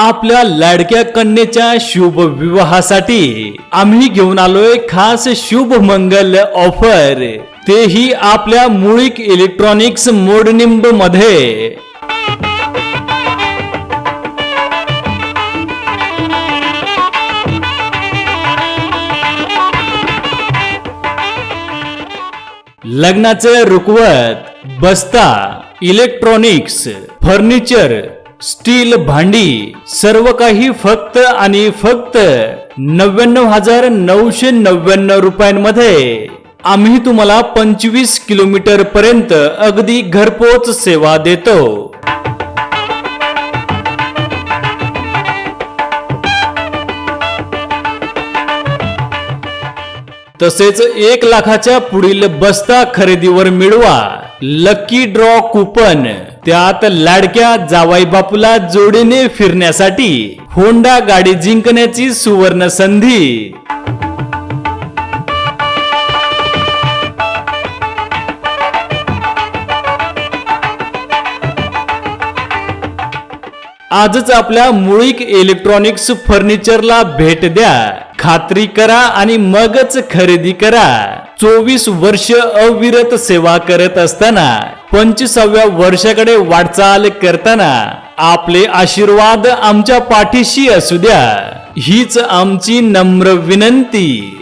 आपल्या लाडक्या कन्येच्या शुभ विवाहासाठी आम्ही घेऊन आलोय खास शुभ मंगल ऑफर तेही आपल्या मुळीक इलेक्ट्रॉनिक्स मोडनिंबमध्ये. लग्नाचे रुकवत बस्ता इलेक्ट्रॉनिक्स फर्निचर स्टील भांडी सर्व काही फक्त आणि फक्त नव्याण्णव हजार नऊशे नव्याण्णव रुपयांमध्ये. आम्ही तुम्हाला पंचवीस किलोमीटर पर्यंत अगदी घरपोच सेवा देतो. तसेच एक लाखाच्या पुढील बस्ता खरेदीवर मिळवा. लकी ड्रॉ कुपन त्यात लाडक्या जावाई बापूला जोडीने फिरण्यासाठी होंडा गाडी जिंकण्याची सुवर्ण संधी. आजच आपल्या मुळीक इलेक्ट्रॉनिक्स फर्निचरला भेट द्या. खात्री करा आणि मगच खरेदी करा. चोवीस वर्ष अविरत सेवा करत असताना पंचवीसाव्या वर्षाकडे वाटचाल करताना आपले आशीर्वाद आमच्या पाठीशी असू द्या. हीच आमची नम्र विनंती.